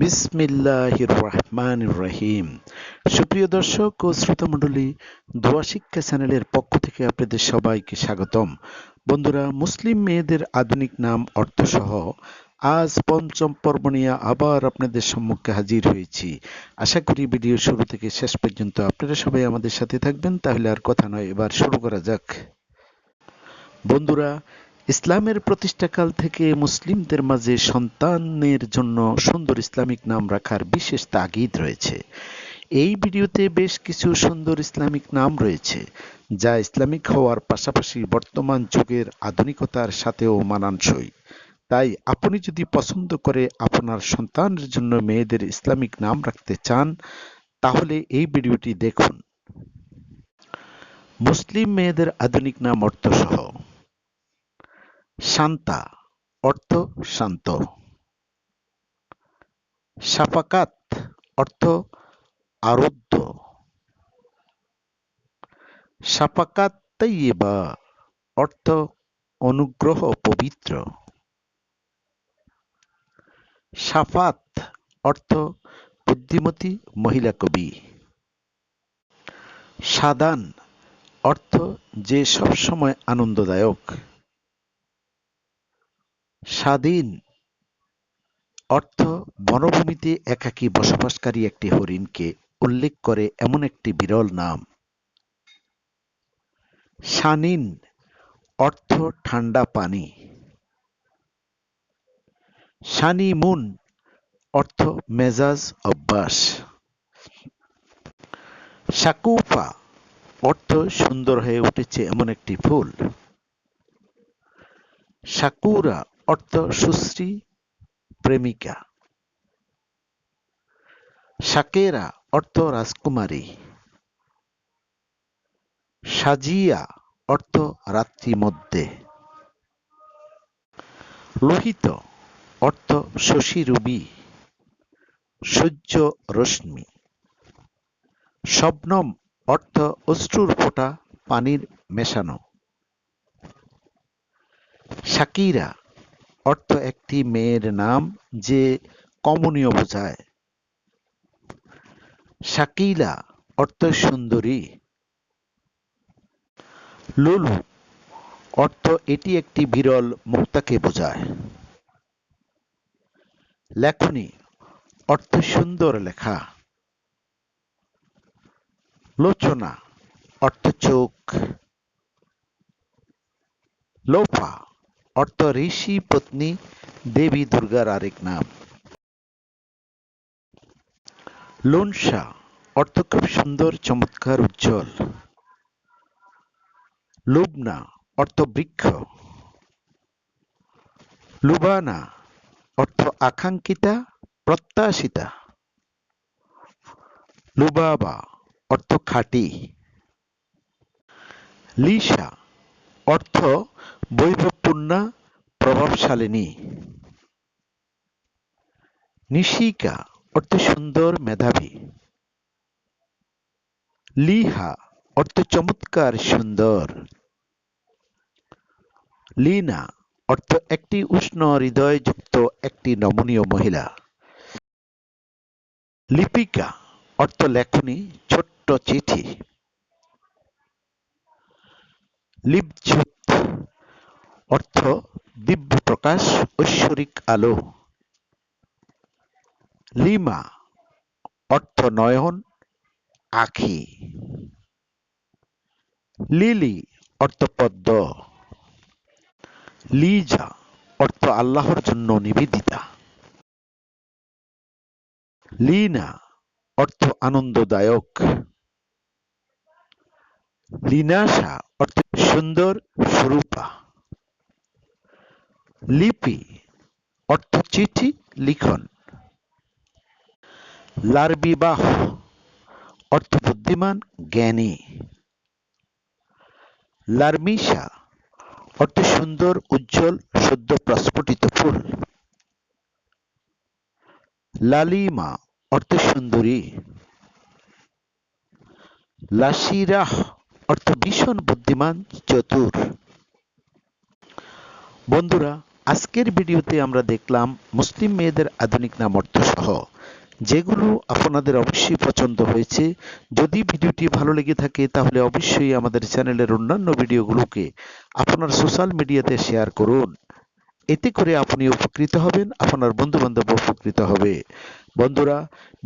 বিসমিল্লাহির রহমান রহিম। সুপ্রিয় দর্শক ও শ্রোতামণ্ডলী, দোয়া শিক্ষা চ্যানেলের পক্ষ থেকে আপনাদের সবাইকে স্বাগতম। বন্ধুরা, মুসলিম মেয়েদের আধুনিক নাম অর্থসহ আজ পঞ্চম পর্ব নিয়ে আবার আপনাদের সম্মুখে হাজির হয়েছি। আশা করি ভিডিও শুরু থেকে শেষ পর্যন্ত আপনারা সবাই আমাদের সাথে থাকবেন, তাহলে আর কথা নয়, এবার শুরু করা যাক। বন্ধুরা ইসলামের প্রতিষ্ঠাকাল থেকে মুসলিমদের মাঝে সন্তানের জন্য সুন্দর ইসলামিক নাম রাখার বিশেষ তাগিদ রয়েছে। এই ভিডিওতে বেশ কিছু সুন্দর ইসলামিক নাম রয়েছে, যা ইসলামিক হওয়ার পাশাপাশি বর্তমান যুগের আধুনিকতার সাথেও মানানসই। তাই আপনি যদি পছন্দ করে আপনার সন্তানের জন্য মেয়েদের ইসলামিক নাম রাখতে চান, তাহলে এই ভিডিওটি দেখুন। মুসলিম মেয়েদের আধুনিক নাম অর্থসহ। শান্তা, অর্থ শান্ত। সাফাকাত, অর্থ আরোদ্য সাফাকাত তৈবা অর্থ অনুগ্রহ পবিত্র। সাফাত, অর্থ বুদ্ধিমতী মহিলা কবি। সাদান, অর্থ যে সবসময় আনন্দদায়ক। স্বাধীন অর্থ বনভূমিতে একাকী বসবাসকারী একটি হরিণকে উল্লেখ করে এমন একটি বিরল নাম। শানিন অর্থ ঠান্ডা পানি। শানিমুন অর্থ মেজাজ অভ্যাস। শাকুফা অর্থ সুন্দর হয়ে উঠেছে এমন একটি ফুল। সাকুরা অর্থ সুশ্রী প্রেমিকা। সাকেরা অর্থ রাজকুমারী। সাজিয়া অর্থ রাত্রি মধ্যে। লোহিত অর্থ শশী রুবি। সূর্য রশ্মি। শবনম অর্থ অশ্রুর ফোঁটা পানির মেশানো। শাকিরা অর্থ একটি মেয়ের নাম যে কমনীয় বোঝায়। শাকিলা, অর্থ সুন্দরী। লুলু, অর্থ এটি একটি বিরল মুক্তাকে বোঝায়। লেখনী, অর্থ সুন্দর লেখা। লোচনা, অর্থ চোখ। লোফা অর্থ ঋষি পত্নী দেবী দুর্গার আরেক নাম। লোনসা, অর্থ খুব সুন্দর, চমৎকার, উজ্জ্বল। লুবনা, অর্থ বৃক্ষ। লুবানা, অর্থ আকাঙ্ক্ষিতা, প্রত্যাশিতা। লুবাবা, অর্থ খাঁটি। লিসা, অর্থ বৈভবপূর্ণা প্রভাবশালিনী। নিশিকা অর্থ সুন্দর মেধাবী। লিহা অর্থ চমৎকার সুন্দর। লিনা অর্থ একটি উষ্ণ হৃদয়যুক্ত একটি নমনীয় মহিলা। লিপিকা অর্থ লেখনী, ছোট্ট চিঠি। লিপঝুত অর্থ, দিব্য প্রকাশ, ঐশ্বরিক আলো। লিমা, অর্থ নয়ন, আখি। লিলি, অর্থ পদ্ম। লিজা, অর্থ আল্লাহর জন্য নিবেদিতা। লিনা, অর্থ আনন্দদায়ক। লিনাসা অর্থ সুন্দর, স্বরূপা। লিপি, অর্থ চিঠি, লিখন। লারবিবাহ অর্থ বুদ্ধিমান, জ্ঞানী। লার্মিসা অর্থ সুন্দর, উজ্জ্বল, সদ্য প্রস্ফুটিত ফুল। লালিমা, অর্থ সুন্দরী। লাসিরাহ অর্থ ভীষণ বুদ্ধিমান, চতুর। বন্ধুরা, আজকের ভিডিওতে আমরা দেখলাম মুসলিম মেয়েদের আধুনিক নাম অর্থ সহ যেগুলো আপনাদের অবশ্যই পছন্দ হয়েছে। যদি ভিডিওটি ভালো লেগে থাকে, তাহলে অবশ্যই আমাদের চ্যানেলের অন্যান্য ভিডিওগুলোকে আপনার সোশ্যাল মিডিয়াতে শেয়ার করুন। এতে করে আপনি উপকৃত হবেন, আপনার বন্ধু বান্ধব উপকৃত হবে। বন্ধুরা,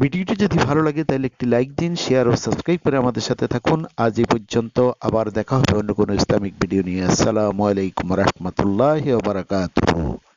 ভিডিওটি যদি ভালো লাগে তাহলে একটি লাইক দিন শেয়ার ও সাবস্ক্রাইব করে আমাদের সাথে থাকুন। আজ এই পর্যন্ত, আবার দেখা হবে অন্য কোনো ইসলামিক ভিডিও নিয়ে। আসসালামু আলাইকুম রহমতুল্লাহ বারাকাতুহু।